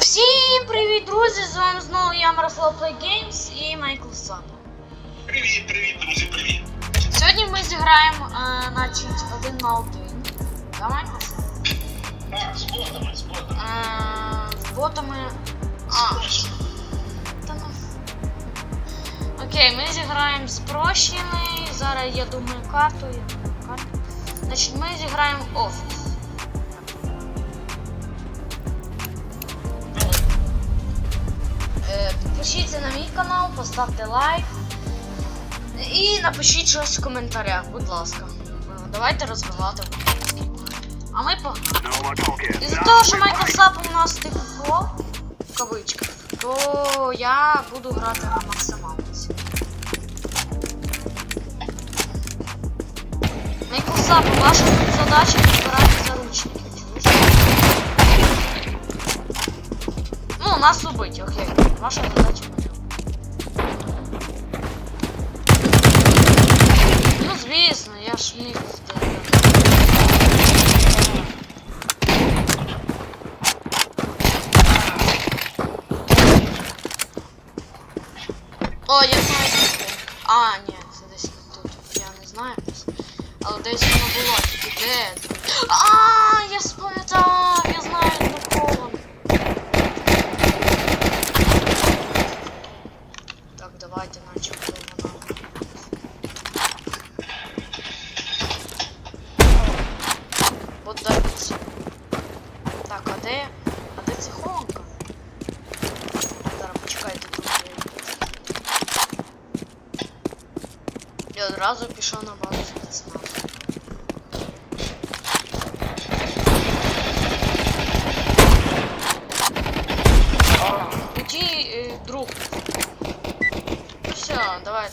Всім привіт, друзі! З вами знову я Мирослав Play Games і Майкл Сан. Привіт, привіт, друзі, привіт. Сьогодні ми зіграємо, е, значить, один на один. Да, Майкл? Так, з ботами, з ботами. Е, з ботами. А, та ну. Окей, ми зіграємо спрощений. Зараз я думаю карту. Я думаю, карту. Значить, ми зіграємо офіс. Підпишіться на мій канал, поставте лайк. І напишіть щось в коментарях, будь ласка. Е, Давайте розвивати. А ми погнали. Із-за того, що Майкл Сап у нас типу про в кавичках, то я буду грати на максималці. Майкл Сап, ваша задача підбирати заручники. чуєш? Ну, нас убить, окей. Ваша задача мене. Ну, звісно, я ж міг зробити. О, я знаю де. А, ні, це десь тут. Я не знаю. десь. Але десь воно було. Тільки де? А, я спам'ятав,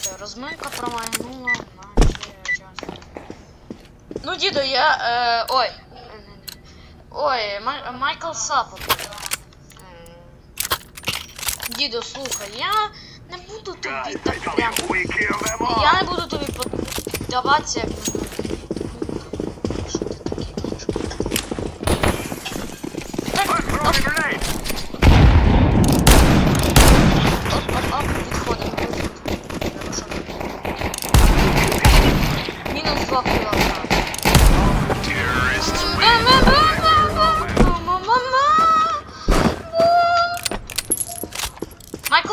Давайте, розминка промайнула, наче час. Ну, діду, я. Е, ой. Ой, Май, Майкл Сапов. Діду, слухай, я не буду тобі так прямо. Я не буду тобі подаватися як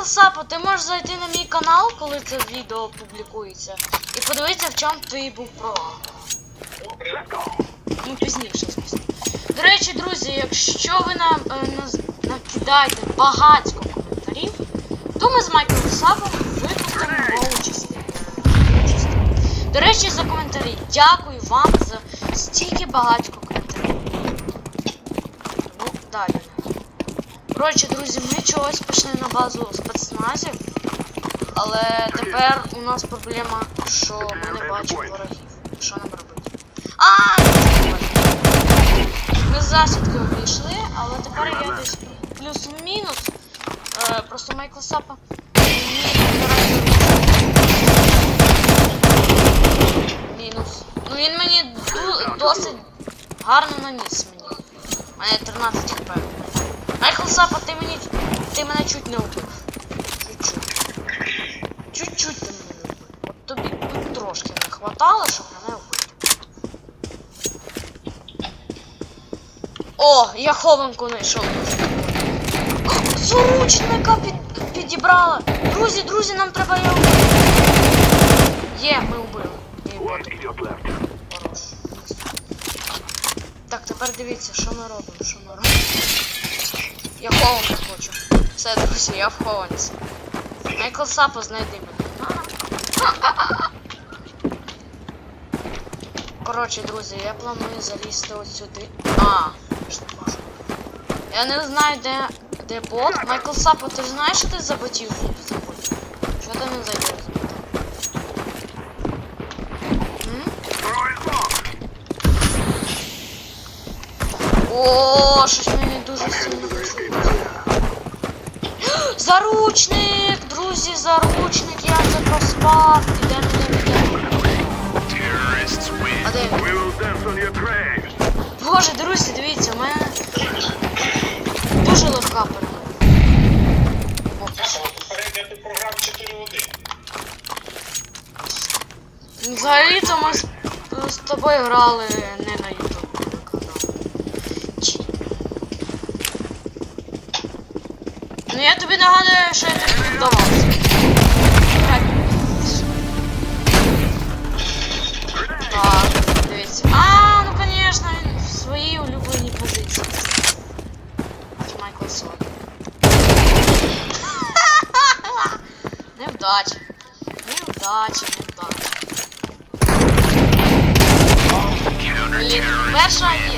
Сапо, ти можеш зайти на мій канал, коли це відео публікується, і подивитися, в чому твій був пророк. Ну, пізніше, звісно. До речі, друзі, якщо ви нам е, накидаєте багатько коментарів, то ми з Майклом Сапом випустимо нову частину. До речі, за коментарі. Дякую вам за стільки багатько коментарів. Ну, далі. Коротше, друзі, ми чогось пішли на базу спецназів, але тепер у нас проблема, що ми не бачимо ворогів. Що нам робити? А! Ми з засідкою обійшли, але тепер я десь плюс-мінус. Е, просто Майкл Сапа. Мінус. Ну він мені досить гарно наніс мені. У мене 13 хп. Майкл Сапа, ти мені. Ти мене чуть не вбив. Чуть-чуть. Чуть-чуть ти мене не вбив. От тобі тут трошки не хватало, щоб мене вбити. О, я хованку знайшов. Заручника під, підібрала. Друзі, друзі, нам треба його вбити. Є, ми вбили. Хорош. Так, тепер дивіться, що ми робимо, що ми робимо. Я хованку хочу. Все, друзі, я в хованці. Майкл Сапо, знайди мене. Коротше, друзі, я планую залізти от сюди. А, ж не. Я не знаю, де, де бот. Майкл Сапо, ти ж знаєш, що ти за ботів забудь? Що ти не зайдеш Заручник, друзі, заручник, я це проспав. Ідемо, ідемо, ідемо. Боже, друзі, дивіться, у мене дуже легка перемога. Взагалі-то ми з тобою грали не на тобі нагадую, що я тобі віддавався. Так. Дивіться. А, ну конечно, він в своїй улюбленій позиції. Майкл Сон. Невдача. Невдача, невдача. Блін, перша є.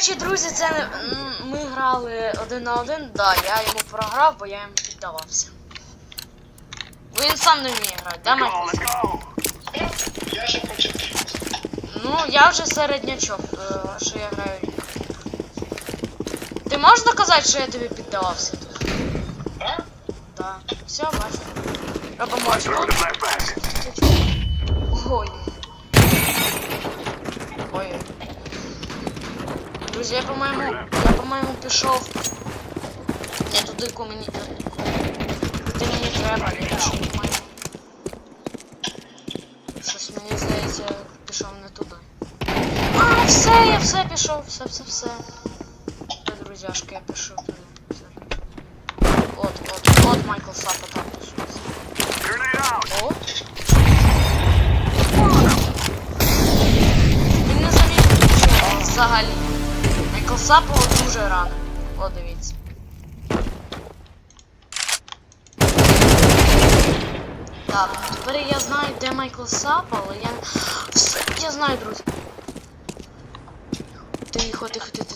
Речі, друзі, це не. Ми грали один на один, да, я йому програв, бо я йому піддавався. Бо він сам не вміє грати, да, Майкл? Я ще. Ну, я вже середнячок, е, що я граю. Ти можеш доказати, що я тобі піддавався тут? А? Да. Все, бачу. Робимо тут. Ой. Ой. Друзі, я по-моєму, я по-моєму пішов. Не туди, куди мені. Куди мені треба, я пішов, по-моєму. Щось мені здається, пішов не туди. А, все, я все пішов, все, все, все. Та, друзяшки, я пішов туди. От, от, от Майкл Сапа там пішов. О. Взагалі. Сапа дуже рано. О, дивіться. Так, тепер я знаю, де Майкл Сап, але я. Все, я знаю, друзі. Тихо, тихо, тихо.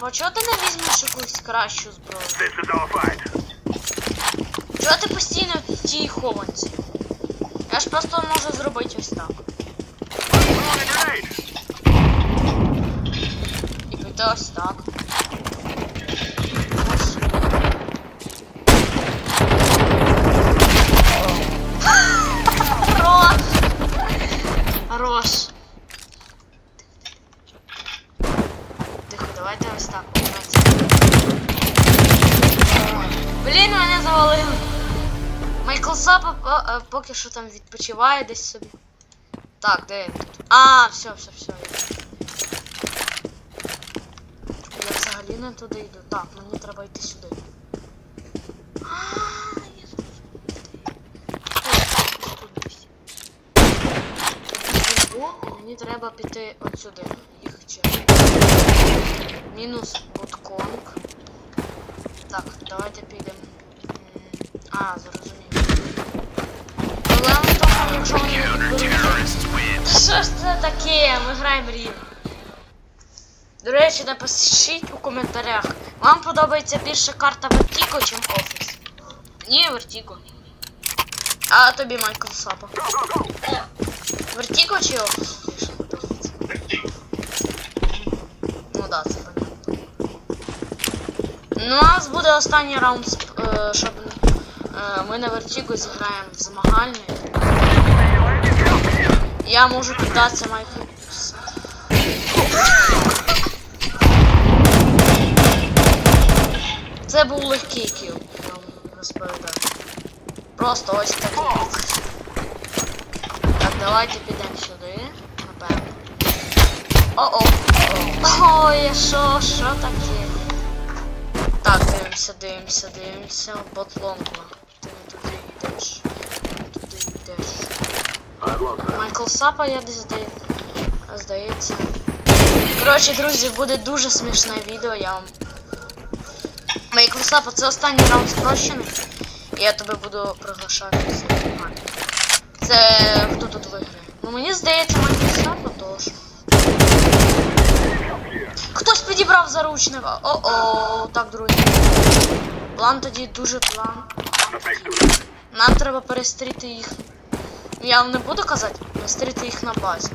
Майкл а чого ти не візьмеш якусь кращу зброю? Чого ти постійно в тій хованці? Я ж просто можу зробити ось так. І піти ось так. Давайте ось так. Блін, мене завалили. Майкл Сапа е, поки що там відпочиває десь собі. Так, де він тут? А, все, все, все. Я взагалі не туди йду. Так, мені треба йти сюди. Мені треба піти от сюди. Їх через. Мінус ботконг. Так, давайте підемо. А, зрозумів. Проблема в тому, якщо вони ж це таке? Ми граємо рівно. До речі, напишіть у коментарях. Вам подобається більше карта Вертіко, чим офіс? Ні, Вертіко. А тобі Майкл Сапа. Вертіко чи офіс? Ну да, це понятно. Ну, у нас буде останній раунд, е, щоб е, ми на Вертіго зіграємо в змагальний. Я можу піддатися Майклу. Це був легкий кіл, я вам розповідаю. Просто ось такий. Так, давайте підемо сюди, напевно. О-о. Ой, що, що таке? Так, дивимося, дивимося, дивимося. Ботлонгла. Ти не туди йдеш. Не туди йдеш. Майкл Сапа, я десь здає... здається. Коротше, друзі, буде дуже смішне відео, я вам. Майкл Сапа, це останній раунд спрощений. Я тебе буду приглашати. Це хто тут виграє? Ну мені здається, Майкл Сапа. Хтось підібрав заручника. О-о, так, друзі. План тоді дуже план. Нам треба перестріти їх. Я вам не буду казати, перестріти їх на базі.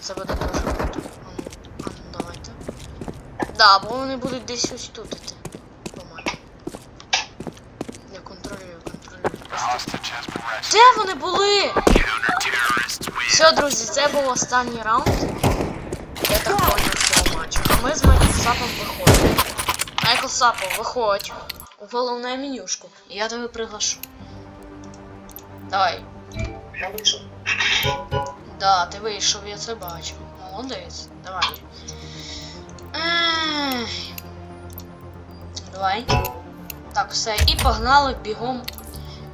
Це буде дуже круто. А ну, давайте. Да, бо вони будуть десь ось тут іти. По-моєму. В Де вони були? Все, друзі, це був останній раунд. Я так понял цього матчу. А ми з Майкл Сапом виходимо. Майкл Сапо, виходь у головну менюшку. І я тебе приглашу. Давай. Я вийшов. Да, ти вийшов, я це бачу. Молодець. Давай. Ех. Давай. Так, все. І погнали бігом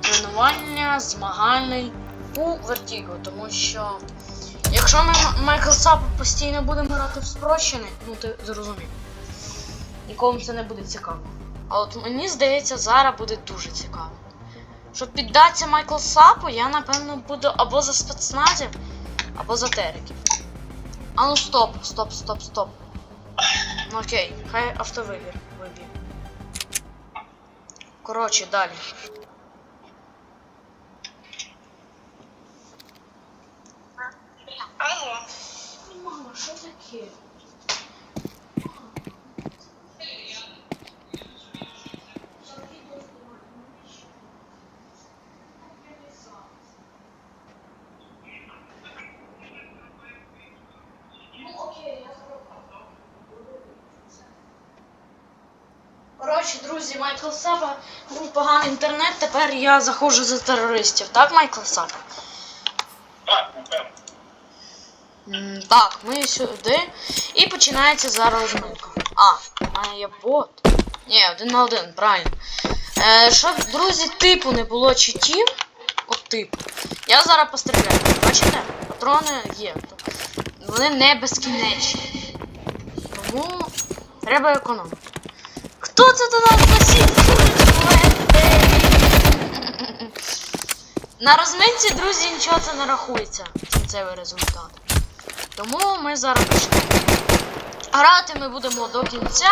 тренування змагальний у Вертіго, тому що якщо ми М- Майкл Сапа постійно будемо грати в спрощений, ну ти зрозумів. Нікому це не буде цікаво. А от мені здається, зараз буде дуже цікаво. Щоб піддатися Майкл Сапу, я напевно буду або за спецназів, або за териків. А ну стоп, стоп, стоп, стоп. Ну окей, хай автовибір вибір. Коротше, далі. Алло. Мама, що таке? Коротше, друзі, Майкл Сапа був поганий інтернет, тепер я заходжу за терористів. Так, Майкл Сапа? Так, напевно. М, Так, ми сюди. І починається зараз розминка. А, у мене бот. Ні, один на один, правильно. Е, щоб, друзі, типу не було читів. От типу. Я зараз постріляю. Бачите? Патрони є. Вони не безкінечні. Тому треба економити. Хто це до нас засів? На розминці, друзі, нічого це не рахується. Кінцевий результат. Тому ми зараз почнемо. Грати ми будемо до кінця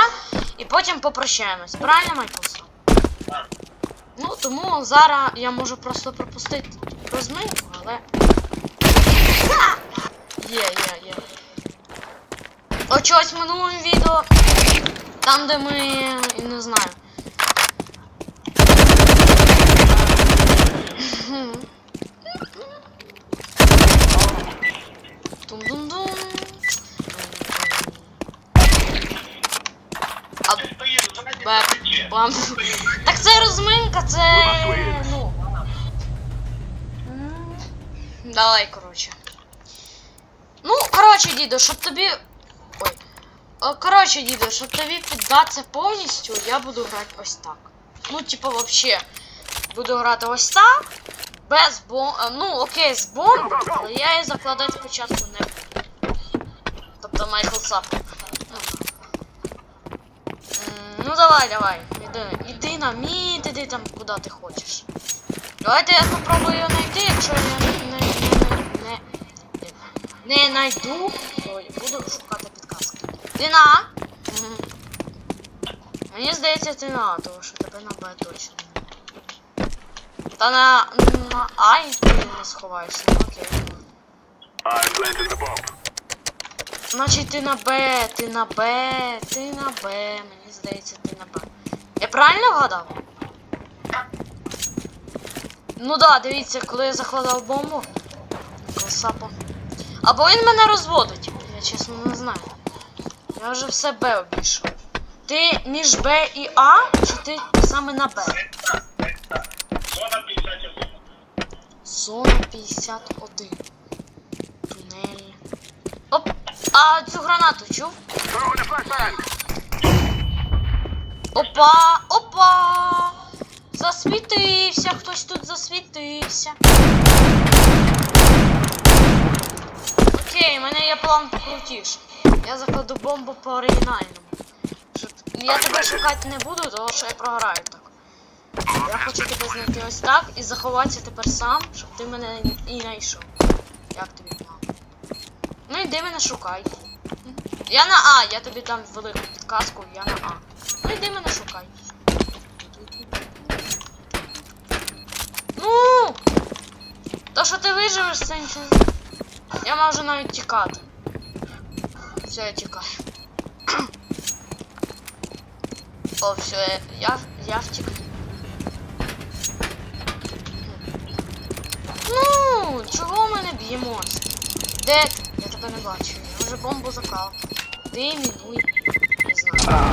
і потім попрощаємось. Правильно, Майклсон? Ну, тому зараз я можу просто пропустити розминку, але. Є, є, є. От чогось в минулому відео. Там, де ми. не знаю. Бам. Так це розминка, це. Ну. Давай, коротше. Ну, коротше, дідо, щоб тобі. Ой. О, Коротше, дідо, щоб тобі піддатися повністю, я буду грати ось так. Ну, типу, вообще. Буду грати ось так. Без бомб. Ну, окей, з бомби, але я її закладати спочатку не буду. Тобто Майкл Сап. Ну давай, давай, іди, іди на мід, іди там куди ти хочеш. Давайте я попробую його знайти, якщо я не, не, не, не, не знайду, то буду шукати підказки. Ти на? Мгм. Мені здається, ти на, тому що тебе на Б точно. Та на, на А і ти не сховаєшся, ну окей. Значить ти на Б, ти на Б, ти на Б, мені здається, ти на Б. Я правильно вгадав? Ну да, дивіться, коли я закладав бомбу. Красапа. Або він мене розводить. Я чесно не знаю. Я вже все Б обійшов. Ти між Б і А, чи ти саме на Б? Зона 51. Зона 51. Тунель. Оп! А цю гранату чув? Опа! Опа! Засвітився! Хтось тут засвітився. Окей, в мене є план покрутіше. Я закладу бомбу по оригінальному. Я тебе шукати не буду, тому що я програю так. Я хочу тебе знайти ось так і заховатися тепер сам, щоб ти мене і знайшов. Як тобі план? Ну йди мене шукай. Я на А, я тобі дам велику підказку, я на А. Ну мене шукай. Ну! То, що ти виживеш, це. Я можу навіть тікати. Все, я тікаю. О, все, я, я, я втік. Ну, чого ми не б'ємося? Де ти? Я тебе не бачу. Я вже бомбу заклав. Ти мінуй. Не знаю.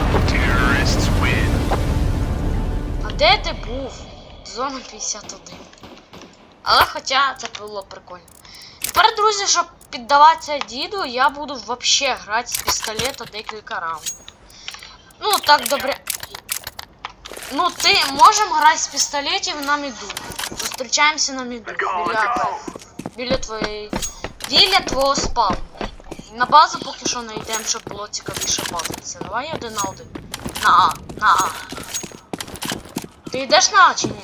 А де ти був? Зона 51. Але хоча це було прикольно. Тепер, друзі, щоб піддаватися діду, я буду вообще грати з пістолета декілька раундів. Ну, так добре. Ну, ти можемо грати з пістолетів на міду. Зустрічаємося на міду. Біля, біля твоєї. Біля твого спавну. На базу поки що не йдемо, щоб було цікавіше базитися. Давай один на один. На А, на А. Ти йдеш на А чи ні?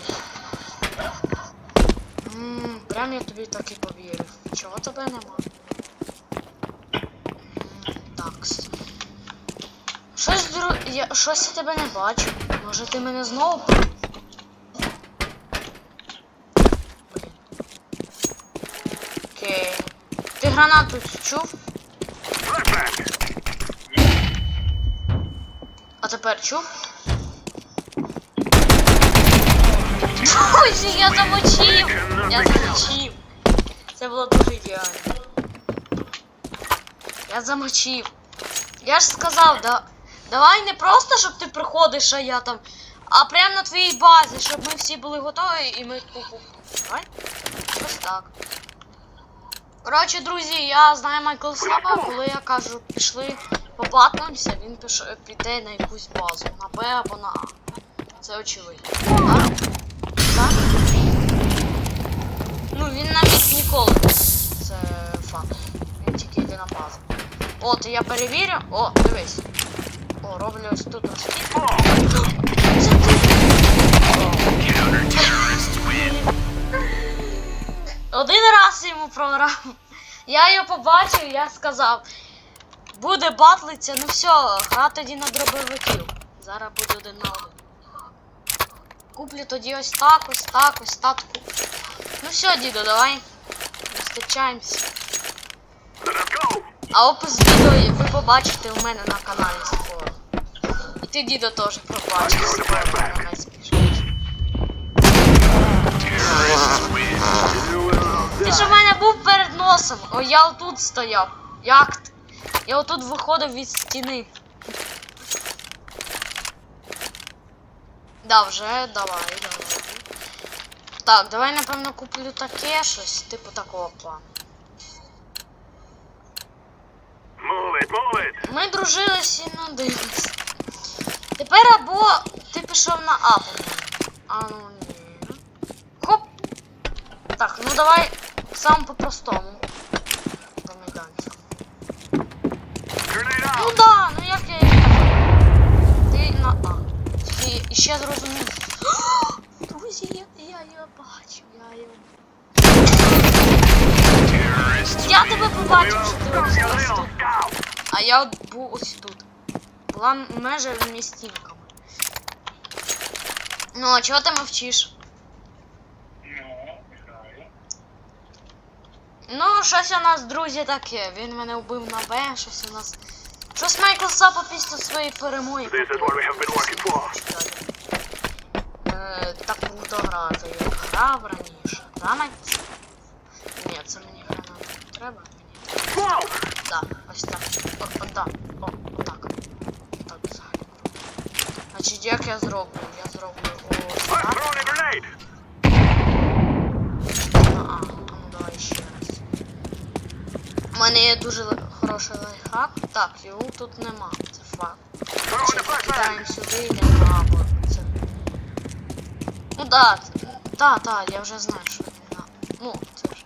Ммм, прям я тобі так і повірив. Чого тебе нема? М, Такс. Щось дру... я щось я тебе не бачу. Може ти мене знову. Блін. Окей. Ти гранату чув? А тепер чув? Друзі, я замочив! Я замочив. Це було дуже ідеально. Я замочив. Я ж сказав, да, давай не просто, щоб ти приходиш, а я там, а прямо на твоїй базі, щоб ми всі були готові і ми. Давай? Ось так. Коротше, друзі, я знаю Майкл Саба, коли я кажу, пішли побатимося, він піш... піде на якусь базу, на Б або на А. Це очевидно. Так? Так? Ну, він навіть ніколи. Це факт. Він тільки йде на базу. От, я перевірю. О, дивись. О, роблю ось тут. Один раз йому програв. Я його побачив, я сказав. Буде батлиться, ну все, гра тоді на дробовиків. Зараз буде один на один. Куплю тоді ось так, ось так, ось так. куплю. Ну все, діду, давай. Зустрічаємося. А опис відео ви побачите у мене на каналі скоро. І ти, дідо, теж побачиш. Носом. О, я отут стояв. Як? Я отут виходив від стіни. Да, вже давай, давай. Так, давай напевно куплю таке щось, типу такого плану. Ми дружили сильно дивись. Тепер або ти пішов на А. А ну ні. Хоп. Так, ну давай сам по-простому. Ну да, ну як я і. Ти на А. Ти ще зрозумів. Друзі, я, я його бачу, я його. Я тебе побачив, що ти ось тут. А я був ось тут. Була межа між стінками. Ну, а чого ти мовчиш? Ну, щось у нас, друзі, таке. Він мене вбив на Б, щось у нас. Щось Майкл Сапа після своєї перемоги. Е, так круто грати, як грав раніше. Да, Майкл? Ні, це мені гранату не треба. Мені. Да, ось так. О, о, да. О, отак. Так, взагалі. Значить, як я зроблю? Я зроблю ось I'm так. А, ну давай ще раз. У мене є дуже хороший лайфхак. Так, його тут нема, це факт. Кидаємо сюди, йдемо на або це. Ну да, да, да, я вже знаю, що він на. Ну, це ж.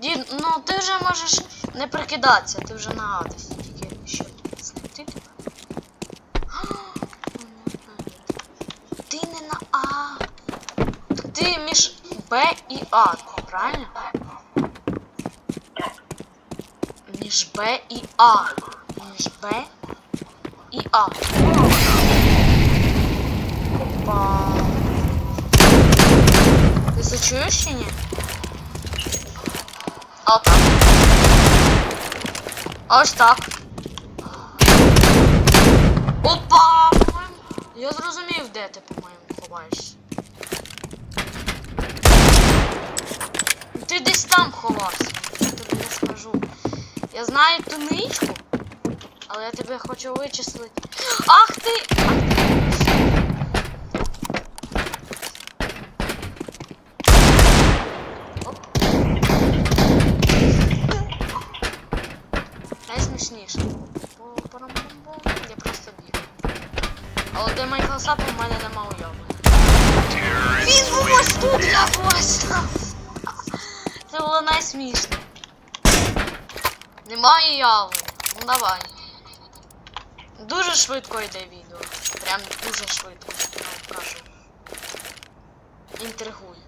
Дід, ну ти вже можеш не прикидатися, ти вже на А десь, тільки ще знайти тебе. Ти не на А. Ти між Б і А, правильно? Між Б і А. Між Б і А. Опа. Ти це чуєш чи ні? А отак. А ось так. Опа! Я зрозумів, де ти, по-моєму, ховаєшся. Ти десь там ховався. Я тобі не скажу. Я знаю ту ничку, але я тебе хочу вичислити. Ах ти! Найсмішніше. Я просто біг. Але де Майкл Сапа в мене нема уяви. Він був тут, я. Це було найсмішне. Немає яви. Ну давай. Дуже швидко йде відео. Прям дуже швидко. Я вам кажу. Інтригує.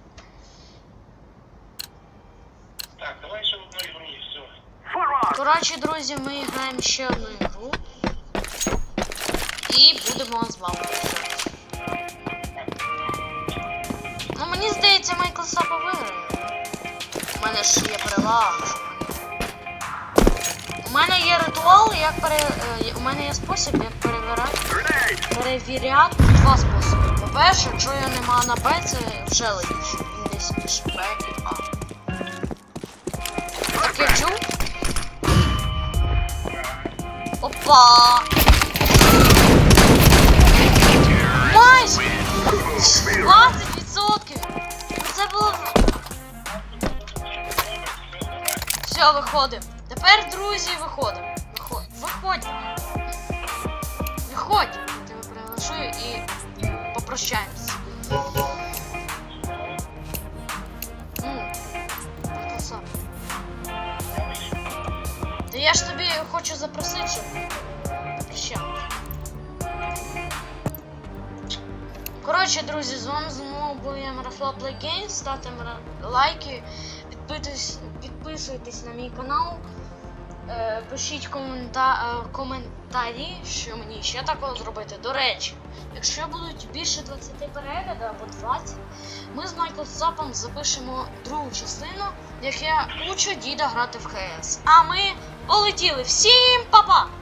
Так, давай ще одну ігру і все. Коротше, друзі, ми граємо ще одну ігру. І будемо з вами. Ну мені здається, Майкл Сапа виграє. У мене ж є перевага. Мене- є ритуал, як пере... е, У мене є спосіб, як перевіряти. Перевіряти два способи. По-перше, якщо я нема на Б, це вже логічно. Він десь між Б і А. Так я чув? Опа! Майже! 20%! Ну Це було. Все, виходимо. Тепер, друзі, виходимо. Виходь. Виходь. Виходь. Я тебе приглашую і попрощаємося. Та я ж тобі хочу запросити, щоб попрощалися. Коротше, друзі, з вами знову був я Мирослав Games. Ставте лайки, підписуйтесь на мій канал. Е, пишіть комента- е, коментарі, що мені ще такого зробити. До речі, якщо будуть більше 20 переглядів або 20, ми з Майкрософтом запишемо другу частину, як я учу діда грати в ХС. А ми полетіли. Всім па-па!